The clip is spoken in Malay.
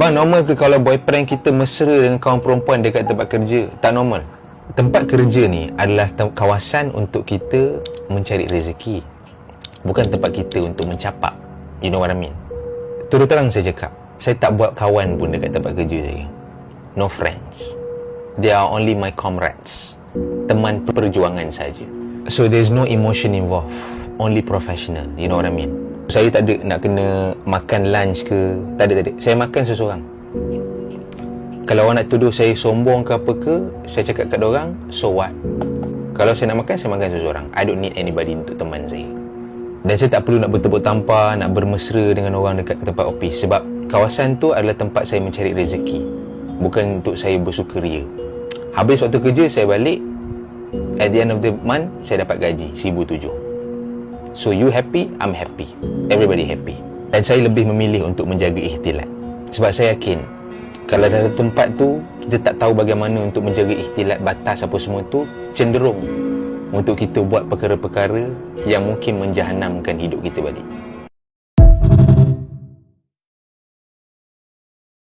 Bang, normal ke kalau boyfriend kita mesra dengan kawan perempuan dekat tempat kerja? Tak normal. Tempat kerja ni adalah tem- kawasan untuk kita mencari rezeki. Bukan tempat kita untuk mencapak. You know what I mean? Terus terang saya cakap, saya tak buat kawan pun dekat tempat kerja saya. No friends. They are only my comrades. Teman perjuangan saja. So there's no emotion involved. Only professional. You know what I mean? Saya tak ada nak kena makan lunch ke. Tak ada, tak ada. Saya makan seseorang. Kalau orang nak tuduh saya sombong ke apa ke, saya cakap kat orang, so what? Kalau saya nak makan, saya makan seseorang. I don't need anybody untuk teman saya. Dan saya tak perlu nak bertepuk tampar, nak bermesra dengan orang dekat tempat office. Sebab kawasan tu adalah tempat saya mencari rezeki. Bukan untuk saya bersukaria. Habis waktu kerja, saya balik. At the end of the month, saya dapat gaji, RM1,007. So you happy, I'm happy. Everybody happy. Dan saya lebih memilih untuk menjaga ikhtilat. Sebab saya yakin, kalau dalam tempat tu, kita tak tahu bagaimana untuk menjaga ikhtilat, batas apa semua tu, cenderung untuk kita buat perkara-perkara yang mungkin menjahanamkan hidup kita balik.